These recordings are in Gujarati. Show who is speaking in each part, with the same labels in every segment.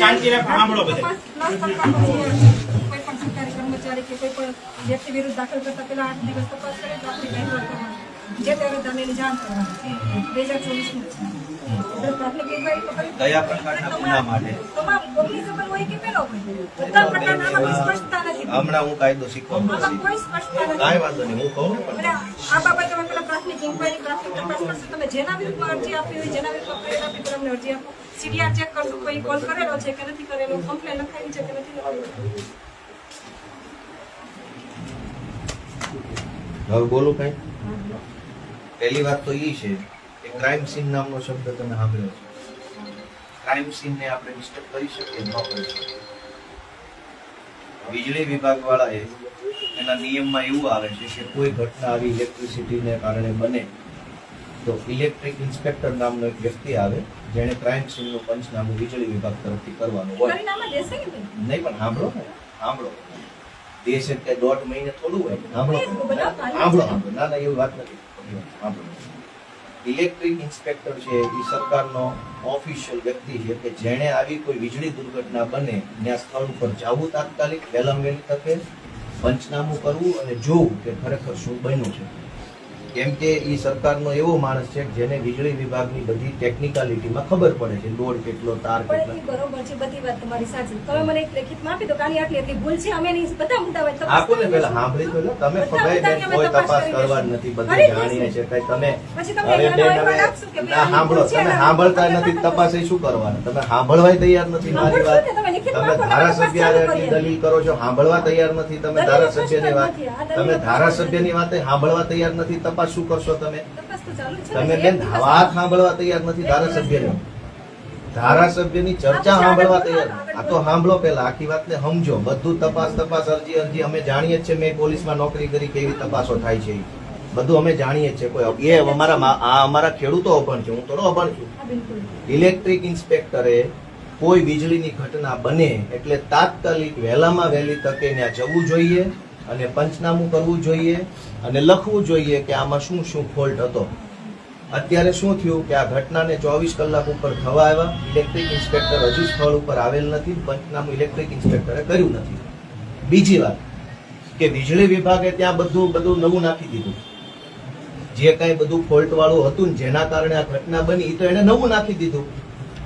Speaker 1: શાંતિ રાખો સાંભળો બધે.
Speaker 2: કોઈ પણ સરકારી કર્મચારી કે કોઈ પણ વ્યક્તિ વિરુદ્ધ દાખલ કરતા પહેલા આઠ દિવસ તપાસ કરે તો આપણે જે તે હવે જાણ કરવાની. બે હજાર ચોવીસનું છે પ્રાથમિક inquiry તો કરવી જ
Speaker 3: કયા પ્રકારના ગુના માટે?
Speaker 2: તમામ cognizable હોય કે પેલો હોય? બધા પ્રકારના આમાં સ્પષ્ટતા નથી.
Speaker 3: હમણાં હું કાયદો શીખવા
Speaker 2: આમાં કોઈ સ્પષ્ટતા નથી.
Speaker 3: કાંઈ વાંધો નહીં હું કહું. ને
Speaker 2: આ બાબતે પેલા પ્રાથમિક ઇન્કવાયરી પ્રાથમિક તપાસ કરશો તમે જેના વિરુદ્ધમાં અરજી આપી હોય જેના વિરુદ્ધમાં ફરિયાદ આપી અરજી આપો. સીડીઆર ચેક કરશું કોઈ કોલ કરેલો છે કે નથી કરેલો કમ્પ્લેન લખાવી છે કે નથી લખાવી
Speaker 3: હવે બોલું કઈ. પહેલી વાત તો એ છે કે ક્રાઇમ સીન નામનો શબ્દ તમે સાંભળ્યો છે. ક્રાઇમ સીનને આપણે ડિસ્ટર્બ કરી શકીએ ન કરી શકીએ. વીજળી વિભાગ વાળાએ એના નિયમમાં એવું આવે છે કે કોઈ ઘટના આવી ઇલેક્ટ્રિસિટીને કારણે બને તો ઇલેક્ટ્રિક ઇન્સ્પેક્ટર નામનો એક વ્યક્તિ આવે જેણે ક્રાઇમ સીનનું પંચનામું વીજળી વિભાગ તરફથી કરવાનું હોય.
Speaker 2: નહીં?
Speaker 3: નહીં પણ સાંભળો ને સાંભળો. દેશ એટલે દોઢ મહિને થોડું હોય સાંભળો. સાંભળો સાંભળો. ના ના એવી વાત નથી. સાંભળો. ઇલેક્ટ્રિક ઇન્સ્પેક્ટર છે એ સરકારનો ઓફિશિયલ વ્યક્તિ છે કે જેણે આવી કોઈ વીજળી દુર્ઘટના બને ત્યાં સ્થળ ઉપર જવું તાત્કાલિક વહેલામ વહેલી તકે પંચનામું કરવું અને જોવું કે ખરેખર શું બન્યું છે. કેમ કે એ સરકારનો એવો માણસ છે કે જેને વીજળી વિભાગની બધી ટેકનિકાલિટીમાં ખબર પડે છે લોડ કેટલો તાર કેટલો.
Speaker 2: બરોબર છે બધી વાત તમારી સાચી. તમે મને એક લેખિતમાં આપી દો કે આટલી એટલી ભૂલ છે અમે નહીં બધા મુદ્દા હોય
Speaker 3: આપો ને પેલા સાંભળી તો તમે ફગાઈ બેન કોઈ
Speaker 2: તપાસ
Speaker 3: કરવા નથી બધું જાણીએ છે કઈ. તમે હવે બેન હવે ના સાંભળો તમે સાંભળતા નથી
Speaker 2: તપાસ
Speaker 3: એ શું કરવાના? તમે સાંભળવાય તૈયાર નથી મારી વાત.
Speaker 2: તમે
Speaker 3: ધારાસભ્ય. દલીલ કરો છો સાંભળવા તૈયાર નથી તમે ધારાસભ્યની વાત તમે ધારાસભ્યની વાતે સાંભળવા તૈયાર નથી તપાસ શું કરશો તમે?
Speaker 2: ને.
Speaker 3: તમે બેન વાત સાંભળવા તૈયાર નથી ધારાસભ્યની. ધારાસભ્યની ચર્ચા સાંભળવા તૈયાર. આ તો સાંભળો પેલા આખી વાતને સમજો. બધું તપાસ તપાસ અરજી અરજી. અમે જાણીએ છીએ મેં પોલીસમાં નોકરી કરી કેવી તપાસો થાય છે બધું અમે જાણીએ છીએ. કોઈ એ અમારા આ અમારા ખેડૂતો અભણ છે. હું થોડો અભણ છું. ઇલેક્ટ્રિક ઇન્સ્પેક્ટરે કોઈ વીજળીની ઘટના બને એટલે તાત્કાલિક વહેલામાં વહેલી તકે ત્યાં જવું જોઈએ. અને પંચનામું કરવું જોઈએ અને લખવું જોઈએ કે આમાં શું શું ફોલ્ટ હતો. અત્યારે શું થયું કે આ ઘટનાને ચોવીસ કલાક ઉપર થવા આવ્યા. ઇલેક્ટ્રિક ઇન્સ્પેક્ટર હજુ સ્થળ ઉપર આવેલ નથી પંચનામું ઇલેક્ટ્રિક ઇન્સ્પેક્ટરે કર્યું નથી. બીજી વાત કે વીજળી વિભાગે ત્યાં બધું બધું નવું નાખી દીધું. જે કાંઈ બધું ફોલ્ટ વાળું હતું જેના કારણે આ ઘટના બની તો એને નવું નાખી દીધું.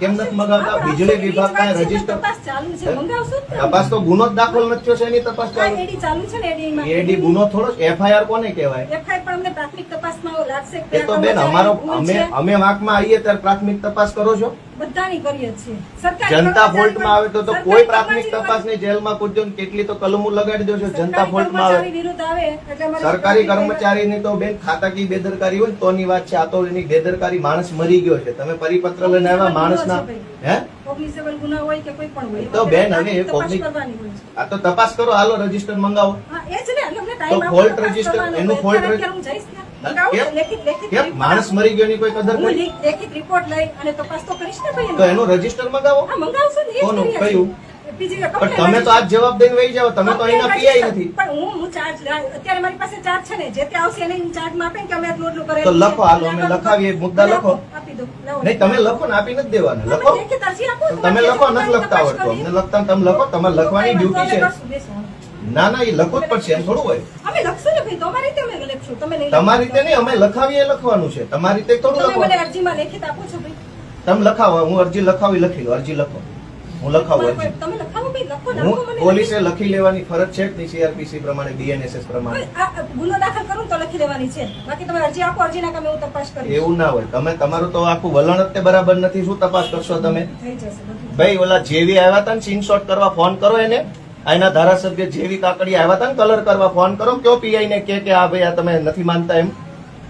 Speaker 3: કેમ નથી મગાવતા? વીજળી વિભાગ કાંઈ રજિસ્ટર?
Speaker 2: તપાસ ચાલુ છે મંગાવશો
Speaker 3: તપાસ તો ગુનો જ દાખલ નથી થયો છે એની તપાસ ચાલુ.
Speaker 2: એડી ચાલુ છે એડી માં.
Speaker 3: એડી ગુનો થોડો એફઆઈઆર કોને કહેવાય?
Speaker 2: એફઆઈઆર પણ અમને પ્રાથમિક તપાસમાં લાગશે કે
Speaker 3: એ તો બેન અમારો અમે અમે વાંકમાં આવીએ ત્યારે પ્રાથમિક તપાસ કરો છો?
Speaker 2: બધાની કરીએ છીએ. સરકારી
Speaker 3: જનતા ફોલ્ટમાં આવે તો તો કોઈ પ્રાથમિક તપાસની જેલમાં પૂછજો ને કેટલી તો કલમો લગાડી દો છો જનતા ફોલ્ટમાં આવે.
Speaker 2: વિરુદ્ધ આવે એટલે
Speaker 3: સરકારી કર્મચારીની તો બેન ખાતાકી બેદરકારી હોય ને તોની વાત છે આ તો એની બેદરકારી માણસ મરી ગયો છે. તમે પરિપત્ર લઈને આવ્યા માણસના હે?
Speaker 2: ગુના હોય કે કોઈ પણ હોય
Speaker 3: તો બેન હવે. આ તો તપાસ કરો હાલો રજિસ્ટર મંગાવો.
Speaker 2: હા, એ જ ને, અમને time
Speaker 3: તો ફોલ્ટ
Speaker 2: કરવાનો.
Speaker 3: એનું
Speaker 2: ફોલ્ટ
Speaker 3: fault માણસ મરી ગયો કોઈ કદર કરી?
Speaker 2: લેખિત રિપોર્ટ લઈ અને તપાસ તો કરીશ ને ભાઈ
Speaker 3: તો એનું રજિસ્ટર મંગાવો?
Speaker 2: હા મંગાવશું ને
Speaker 3: કોનું? કયું? પણ તમે તો આજ જવાબ દઈને વહી જાવ તમે તો અહીંના પીઆઈ નથી.
Speaker 2: પણ હું હું ચાર્જ અત્યારે મારી પાસે ચાર્જ છે ને જે તે આવશે એને ચાર્જમાં આપે કે અમે આટલું આટલું કરે
Speaker 3: તો લખો, હાલો, અમે લખાવીએ, મુદ્દા લખો.
Speaker 2: આપી દો
Speaker 3: નહીં તમે લખો ને આપી નથી દેવાના.
Speaker 2: તમે
Speaker 3: લખો. તમે લખો નથી લખતા આવડતો અમને લખતા તમે લખો તમારે લખવાની ડ્યુટી છે. ના ના એ લખવું જ પડશે એમ થોડું હોય.
Speaker 2: અમે લખશું ને ભાઈ તમારી રીતે અમે લખશું. તમે નહીં
Speaker 3: તમારી રીતે નહીં અમે લખાવીએ લખવાનું છે. તમારી રીતે થોડું
Speaker 2: લખો મને અરજીમાં લેખિત આપો છો ભાઈ.
Speaker 3: તમે લખાવો હું અરજી લખાવી લખી લો અરજી લખો. હું લખાવું અરજી.
Speaker 2: તમે લખાવો ભાઈ લખો મને
Speaker 3: પોલીસે લખી લેવાની ફરજ છે કે સીઆરપીસી પ્રમાણે બીએનએસએસ પ્રમાણે.
Speaker 2: ગુનો દાખલ કરું તો લખી લેવાની છે. બાકી તમે અરજી આપો અરજીના કામે હું તપાસ કરીશ.
Speaker 3: એવું ના હોય. તમે તમારું તો આખું વલણ જ તે બરાબર નથી. શું તપાસ કરશો તમે? ભાઈ ઓલા જેવી આવ્યા હતા ને સ્ક્રીનશોટ કરવા ફોન કરો એને. એના ધારાસભ્ય જેવી કાકડી આવ્યા હતા ને કલર કરવા ફોન કરો કયો પીઆઈ ને કે કે આ ભાઈ આ તમે નથી માનતા એમ.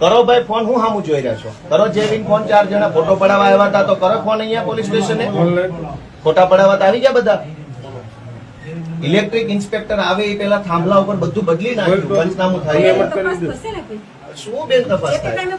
Speaker 3: કરો ભાઈ ફોન હું સામું જોઈ રહ્યા છો? કરો જેવી ફોન ચાર જણા ફોટો પડાવવા આવ્યા હતા તો કરો ફોન અહીંયા પોલીસ સ્ટેશને. ફોટા પડાવવા તો આવી ગયા બધા. ઇલેક્ટ્રિક ઇન્સ્પેક્ટર આવે એ પેલા થાંભલા ઉપર બધું બદલી નાખ્યું. પંચનામું થાય. શું બેન તપાસ થાય?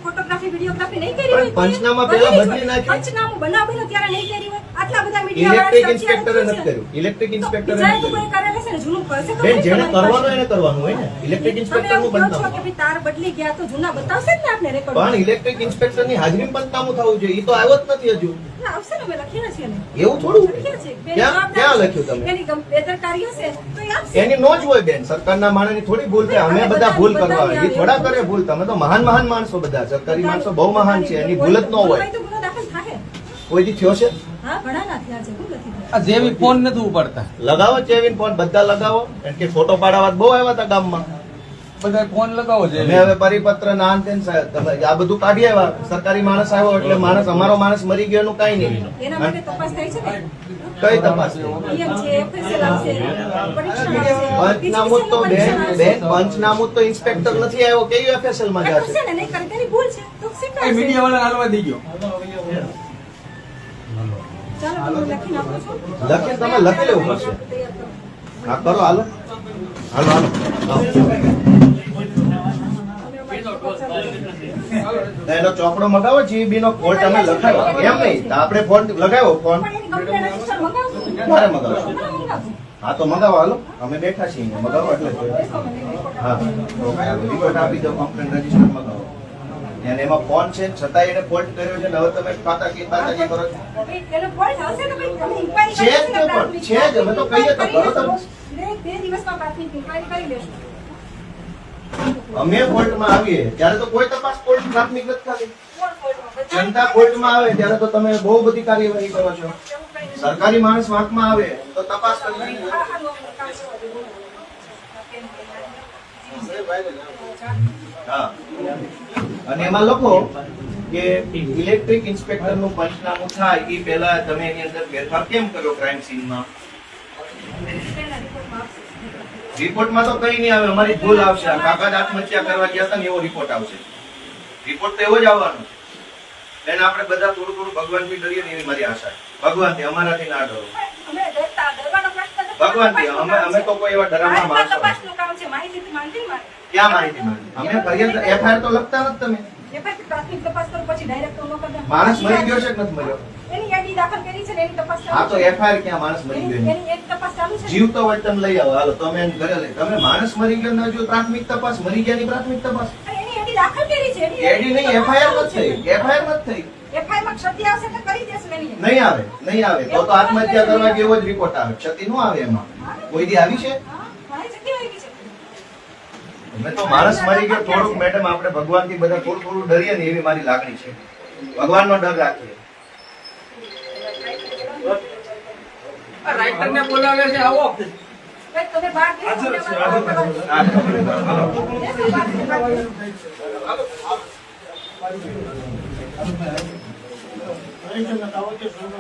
Speaker 3: પંચનામા
Speaker 2: પેલા
Speaker 3: બદલી. નાખ્યું.
Speaker 2: પંચનામું બનાવેલું ત્યારે નહીં કરી હોય? આટલા બધા મીડિયા
Speaker 3: ઇલેક્ટ્રિક ઇન્સ્પેક્ટરે નથી કર્યું. ઇલેક્ટ્રિક ઇન્સ્પેક્ટરે નથી કર્યું.
Speaker 2: કરેલું છે ને? જૂનું કરશે
Speaker 3: બેન જેને કરવાનું એને કરવાનું હોય ને. ઇલેક્ટ્રિક
Speaker 2: તમે
Speaker 3: ઇન્સ્પેક્ટર
Speaker 2: એવું
Speaker 3: નું
Speaker 2: કહો છો
Speaker 3: બદનામ
Speaker 2: કે ભઈ તાર બદલી ગયા તો જૂના બતાવશે ને આપને રેકોર્ડ
Speaker 3: પણ ઇલેક્ટ્રિકની થવું જોઈએ. તો આવ્યો જ નથી હજુ.
Speaker 2: આવશે ને ને.
Speaker 3: એવું થોડું? ક્યાં ક્યાં લખ્યું તમે?
Speaker 2: એની બેદરકારી હશે તો એ આપશે.
Speaker 3: એની નો જ હોય બેન. સરકારના માણસની થોડી ભૂલ થાય અમે બધા ભૂલ કરવા એ થોડા કરે ભૂલ. તમે તો મહાન મહાન માણસો બધા. સરકારી માણસો બહુ મહાન છે. એની ભૂલ જ ન હોય. કોઈ દી થયો છે?
Speaker 2: હા ઘણા ના થયા છે ભૂલ નથી થઈ.
Speaker 1: આ જેવી ફોન નથી ઉપાડતા.
Speaker 3: લગાવો જેવી ફોન બધા લગાવો. કારણ કે ફોટો પાડાવા બહુ આવ્યા હતા ગામમાં.
Speaker 1: બધા ફોન લગાવો
Speaker 3: છે
Speaker 1: મેં
Speaker 3: હવે પરિપત્ર ના અંતે સાહેબ, તમે આ બધું કાઢી આવ્યા. સરકારી માણસ આવ્યો એટલે માણસ અમારો માણસ મરી ગયો એનું કાંઈ નહીં. કઈ તપાસ પંચનામું તો બેન બેન પંચનામું તો ઇન્સ્પેક્ટર નથી આવ્યો કેવી એફએસએલમાં
Speaker 2: જાય
Speaker 3: જશે?
Speaker 2: કરશે ને નહીં કરે તેની ભૂલ છે. તો સ્વીકારશે.
Speaker 1: મીડિયા વાળા હાલવા દઈ ગયો
Speaker 2: લખી
Speaker 3: તમે લખી લેવું પડશે. હા કરો હાલો. હાલો હાલો. એનો ચોપડો મગાવો જીબી નો ફોલ્ટ અમે લખાવ્યો એમ નહીં આપણે ફોલ્ટ લગાવ્યો ફોન. ક્યારે મગાવશો?
Speaker 2: હા,
Speaker 3: તો મગાવો હાલો. અમે બેઠા છીએ મગાવો એટલે. હા. રિપોર્ટ આપી દો કમ્પ્લેન રજિસ્ટર મગાવો. અને એમાં ફોન છે છતાં એને ફોલ્ટ કર્યો છે હવે તમે પાતાકી પાતાકી કરો છો
Speaker 2: એનો હશે ભાઈ, તમે
Speaker 3: છે જ પણ, છે જ. અમે તો કહીએ તો
Speaker 2: કરી
Speaker 3: તમે.
Speaker 2: બે દિવસમાં પ્રાથમિક inquiry કરી લેશો.
Speaker 3: અમે ફોલ્ટમાં આવીએ ત્યારે તો કોઈ તપાસ ફોલ્ટ પ્રાથમિક નથી થતી જનતા ફોલ્ટમાં આવે ત્યારે તો તમે બહુ બધી કાર્યવાહી કરો છો. સરકારી માણસ વાંકમાં આવે તો તપાસ
Speaker 2: હા,
Speaker 3: કરવી
Speaker 2: હા,
Speaker 3: અને એમાં લખો કે ઇલેક્ટ્રિક ઇન્સ્પેક્ટરનું પંચનામું થાય એ પહેલા તમે એની અંદર ફેરફાર કેમ કર્યો ક્રાઇમ સીનમાં
Speaker 2: રિપોર્ટમાં.
Speaker 3: તો કઈ નહીં આવે અમારી ભૂલ આવશે. કાકા આત્મહત્યા કરવા ગયા હતા ને એવો રિપોર્ટ આવશે. રિપોર્ટ તો એવો જ આવવાનો એને આપણે બધા થોડું થોડું ભગવાનથી ડરીએ ને એવી મારી આશા ભગવાન ભગવાનથી અમારાથી ના ડરો.
Speaker 2: નથી.
Speaker 3: અમે અમે તો કોઈ એવા ડરામણા માણસો
Speaker 2: તપાસનું કામ છે. માહિતી માંગી
Speaker 3: ક્યાં માહિતી માંગી અમે ફરિયાદ એફઆઈઆર તો લખતા જ તમે.
Speaker 2: એ પ્રાથમિક તપાસ કરો પછી ડાયરેક્ટ તો ન કરતા.
Speaker 3: માણસ મરી ગયો છે કે નથી મર્યો?
Speaker 2: એની યાદી દાખલ કરી છે ને એની તપાસ
Speaker 3: હા તો એફઆઈઆર ક્યાં માણસ મરી ગયો? એની?
Speaker 2: એની એક તપાસ ચાલુ છે
Speaker 3: જીવ તો વર્તન લઈ આવો. હાલો તમે એમ ઘરે લઈ તમે માણસ મરી ગયો ન હજુ પ્રાથમિક તપાસ મરી ગયાની પ્રાથમિક તપાસ?
Speaker 2: એની યાદી દાખલ કરી છે. એની
Speaker 3: એડી નહીં એફઆઈઆર નથી થઈ. એફઆઈઆર નથી થઈ.
Speaker 2: FIR ક્ષતિ આવશે તો કરી દેશું એની
Speaker 3: નહીં આવે નહીં આવે. તો તો આત્મહત્યા કરવા જેવો જ રિપોર્ટ આવે. ક્ષતિ નો આવે એમાં. કોઈ દી આવી છે? મેં તો માણસ મરી ગયો થોડુંક મેડમ આપણે ભગવાનથી બધા થોડું થોડું ડરીએ ને એવી મારી લાગણી છે. ભગવાનનો ડર રાખીએ.
Speaker 1: રાઇટર ને બોલાવે છે આવો.
Speaker 2: તમે બહાર બેસો,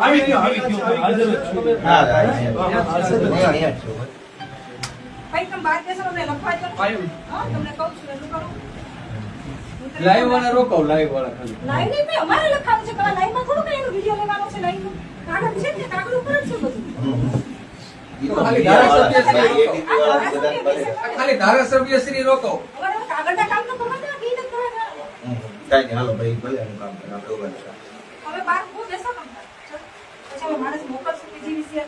Speaker 1: આવી ગયો આવી ગયો હાજર જ છું
Speaker 3: હા, હા, અહીંયા. અહીંયા, અહીંયા જ છું.
Speaker 2: ભાઈ, તમે બહાર બેસો, તમને લખવા દો. હા, તમને કહું છું, એટલું કરો.
Speaker 1: લાઈવ વાળા રોકાવ લાઈવ વાળા ખાલી
Speaker 2: લાઈવ નહીં, ભાઈ, અમારે લખાવું છે કલા લાઈવમાં થોડું કઈ એનો વીડિયો લેવાનો છે લાઈવનો. કાગળ છે ને કાગળ ઉપર જ છે બધું
Speaker 1: ખાલી ધારાસભ્ય શ્રી રોકાવ
Speaker 2: અમારે કાગળના કામ તો કરવાના કે ઈ નથી કરવાના.
Speaker 3: હમ. કાંઈ નહીં, હાલો ભાઈ ભલે એનું કામ કરે આપણે ઊભા છે.
Speaker 2: હવે બાર ઊભો બેસો તમે. માણસ મોકલશું બીજી વિશે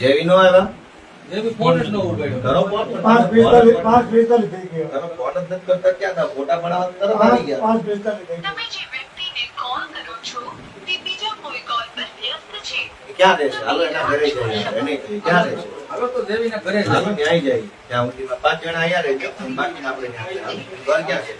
Speaker 3: જેવી નો આવ્યા?
Speaker 1: જેવી ફોન જ ન ઉપાડ્યો
Speaker 3: કરો ફોન
Speaker 4: પાંચ પિસ્તાલીસ પાંચ પિસ્તાલીસ થઈ ગયો.
Speaker 3: કરો ફોન જ નથી કરતા ક્યાં હતા? ફોટા પડાવવા તરત આવી ગયા.
Speaker 4: પાંચ પિસ્તાલીસ થઈ ગયો.
Speaker 5: તમે જે વ્યક્તિને કોલ કરો છો તે બીજા કોઈ કોલ પર વ્યસ્ત છે
Speaker 3: ક્યાં રહેશે? હાલો એના ઘરે જઈએ. એને ક્યાં રહેશે?
Speaker 1: હાલો તો દેવીના ઘરે
Speaker 3: હાલો ન્યાય જાય. ત્યાં પાંચ જણા અહીંયા રહેજો બાકી આપણે ઘર ક્યાં છે?